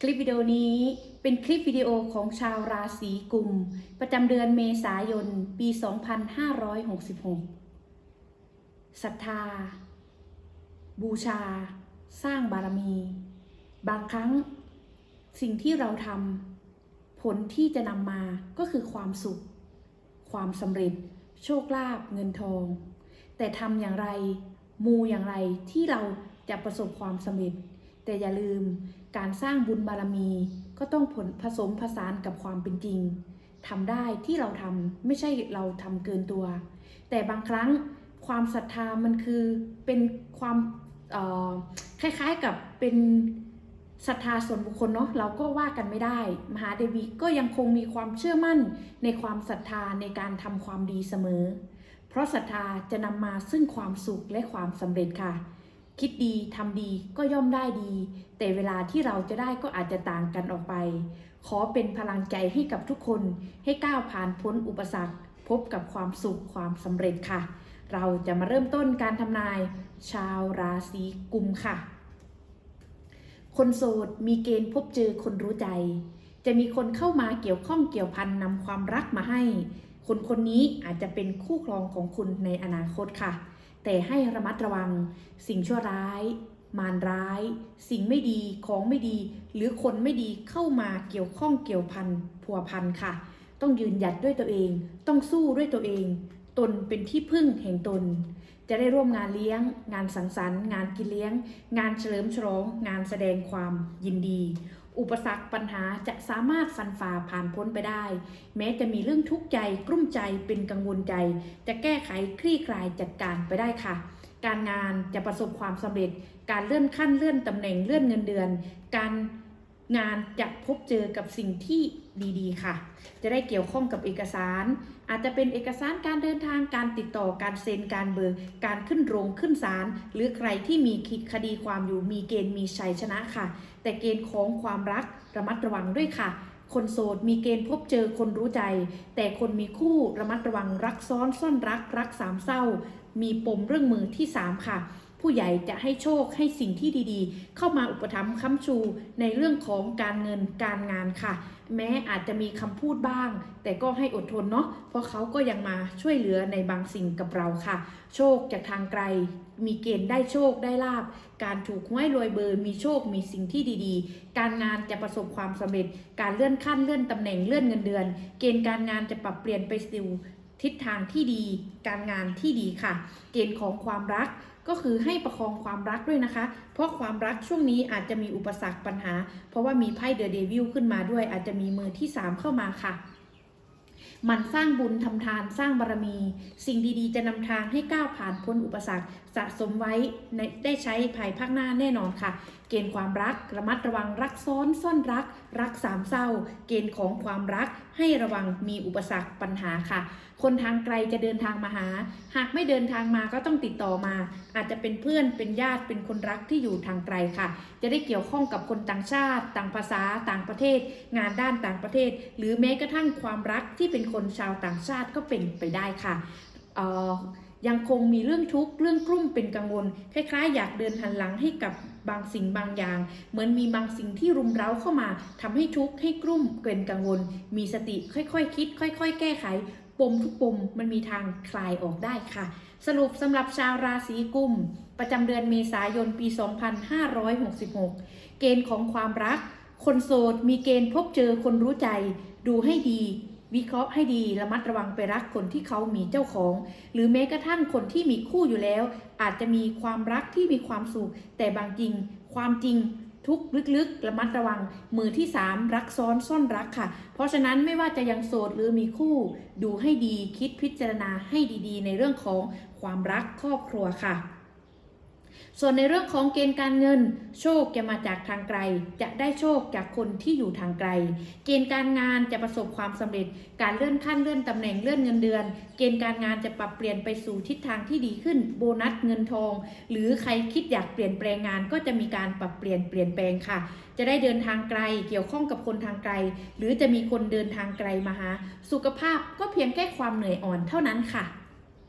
คลิปวิดีโอนี้เป็นคลิปวิดีโอของชาวราศีกุม ประจำเดือนเมษายน ปี 2566 ศรัทธา บูชา สร้างบารมี บางครั้งสิ่งที่เราทำผลที่จะนำมาก็คือความสุข ความสำเร็จ โชคลาภเงินทอง แต่ทำอย่างไร มูอย่างไรที่เราจะประสบความสำเร็จ แต่อย่าลืมการสร้างบุญบารมีก็ต้องผลผสมผสานกับความเป็นจริงทำได้ที่เราทำไม่ใช่เราทำเกินตัว แต่บางครั้งความศรัทธามันคือเป็นความคล้ายๆกับเป็นศรัทธาส่วนบุคคลเนาะเราก็ว่ากันไม่ได้ มหาเดวีก็ยังคงมีความเชื่อมั่นในความศรัทธาในการทำความดีเสมอ เพราะศรัทธาจะนำมาซึ่งความสุขและความสำเร็จค่ะ คิดดีทำดีก็ย่อมได้ดี แต่เวลาที่เราจะได้ก็อาจจะต่างกันออกไป ขอเป็นพลังใจให้กับทุกคนให้ก้าวผ่านพ้นอุปสรรค พบกับความสุขความสำเร็จค่ะ เราจะมาเริ่มต้นการทำนาย ชาวราศีกุมค่ะ คนโสดมีเกณฑ์พบเจอคนรู้ใจ จะมีคนเข้ามาเกี่ยวข้องเกี่ยวพันนำความรักมาให้ คนคนนี้อาจจะเป็นคู่ครองของคุณในอนาคตค่ะ แต่ให้ระมัดระวัง สิ่งชั่วร้าย มารร้าย สิ่งไม่ดีของไม่ดี หรือคนไม่ดีเข้ามาเกี่ยวข้องเกี่ยวพันพัวพันค่ะ ต้องยืนหยัดด้วยตัวเอง ต้องสู้ด้วยตัวเอง ตนเป็นที่พึ่งแห่งตน จะได้ร่วมงานเลี้ยง งานสังสรรค์ งานกินเลี้ยง งานเฉลิมฉลอง งานแสดงความยินดี อุปสรรคปัญหาจะสามารถฟันฝ่าผ่านพ้นไปได้ แม้จะมีเรื่องทุกข์ใจกลุ้มใจเป็นกังวลใจ จะแก้ไขคลี่คลายจัดการไปได้ค่ะ การงานจะประสบความสำเร็จ การเลื่อนขั้นเลื่อนตำแหน่งเลื่อนเงินเดือน การงานจะพบเจอกับสิ่งที่ ดีๆ ค่ะ จะได้เกี่ยวข้องกับเอกสาร อาจจะเป็นเอกสารการเดินทางการติดต่อการเซ็นการเบอร์การขึ้นโรงขึ้นศาลหรือใครที่มีคดีความอยู่มีเกณฑ์มีชัยชนะค่ะ แต่เกณฑ์ของความรักระมัดระวังด้วยค่ะ คนโสดมีเกณฑ์พบเจอคนรู้ใจ แต่คนมีคู่ระมัดระวังรักซ้อนซ่อนรัก รักสามเศร้า มีปมเรื่องมือที่สามค่ะ ผู้ใหญ่จะให้โชคให้สิ่งที่ดีๆ เข้ามาอุปถัมภ์ค้ำชูในเรื่องของการเงินการงานค่ะ แม้อาจจะมีคำพูดบ้าง แต่ก็ให้อดทนเนาะเพราะเขาก็ยังมาช่วยเหลือในบางสิ่งกับเราค่ะ โชคจากทางไกล มีเกณฑ์ได้โชคได้ลาบ การถูกหวยรวยเบอร์ มีโชคมีสิ่งที่ดีๆ การงานจะประสบความสำเร็จ การเลื่อนขั้นเลื่อนตำแหน่งเลื่อนเงินเดือน เกณฑ์การงานจะปรับเปลี่ยนไปสู่ทิศทางที่ดี การงานที่ดีค่ะ เกณฑ์ของความรัก ก็คือให้ประคองความรักด้วยนะคะ เพราะความรักช่วงนี้อาจจะมีอุปสรรคปัญหา เพราะว่ามีไพ่เดอะเดวิลขึ้นมาด้วย อาจจะมีมือที่ 3 เข้ามาค่ะมันสร้างบุญทำทานสร้างบารมี สิ่งดีๆ จะนำทางให้ก้าวผ่านพ้นอุปสรรค สะสมไว้ในได้ใช้ภายภาคหน้าแน่นอนค่ะ เกณฑ์ความรักระมัดระวังรักซ้อนซ่อนรัก รักสามเศร้า เกณฑ์ของความรักให้ระวังมีอุปสรรคปัญหาค่ะ คนทางไกลจะเดินทางมาหา หากไม่เดินทางมาก็ต้องติดต่อมา อาจจะเป็นเพื่อนเป็นญาติเป็นคนรักที่อยู่ทางไกลค่ะ จะได้เกี่ยวข้องกับคนต่างชาติ ต่างภาษาต่างประเทศ งานด้านต่างประเทศ หรือแม้กระทั่งความรักที่เป็นคนชาวต่างชาติก็เป็นไปได้ค่ะเออ ยังคงมีเรื่องทุกข์เรื่องกลุ้มเป็นกังวล คล้ายๆ อยากเดินหันหลังให้กับบางสิ่งบางอย่าง เหมือนมีบางสิ่งที่รุมเร้าเข้ามาทำให้ทุกข์ให้กลุ้มเกินกังวล มีสติค่อยๆคคิด ค่อย ๆ แก้ไข ปมทุกปมมันมีทางคลายออกได้ค่ะ สรุปสำหรับชาวราศีกุมประจำเดือนเมษายนปี 2566 เกณฑ์ของความรัก คนโสดมีเกณฑ์พบเจอคนรู้ใจ ดูให้ดี วิเคราะห์ให้ดีระมัดระวังไปรักคนที่เขามีเจ้าของ หรือแม้กระทั่งคนที่มีคู่อยู่แล้ว อาจจะมีความรักที่มีความสุข แต่บางจริง ความจริงทุกลึกๆระมัดระวังมือที่ 3 รักซ้อนซ่อนรักค่ะ เพราะฉะนั้นไม่ว่าจะยังโสดหรือมีคู่ ดูให้ดีคิดพิจารณาให้ดีๆ ในเรื่องของความรักครอบครัวค่ะ ส่วนในเรื่องของเกณฑ์การเงิน โชคจะมาจากทางไกล จะได้โชคจากคนที่อยู่ทางไกล เกณฑ์การงานจะประสบความสำเร็จ การเลื่อนขั้นเลื่อนตำแหน่งเลื่อนเงินเดือน เกณฑ์การงานจะปรับเปลี่ยนไปสู่ทิศทางที่ดีขึ้น โบนัสเงินทอง หรือใครคิดอยากเปลี่ยนแปลงงานก็จะมีการปรับเปลี่ยนเปลี่ยนแปลงค่ะ จะได้เดินทางไกล เกี่ยวข้องกับคนทางไกล หรือจะมีคนเดินทางไกลมาหา สุขภาพก็เพียงแค่ความเหนื่อยอ่อนเท่านั้นค่ะ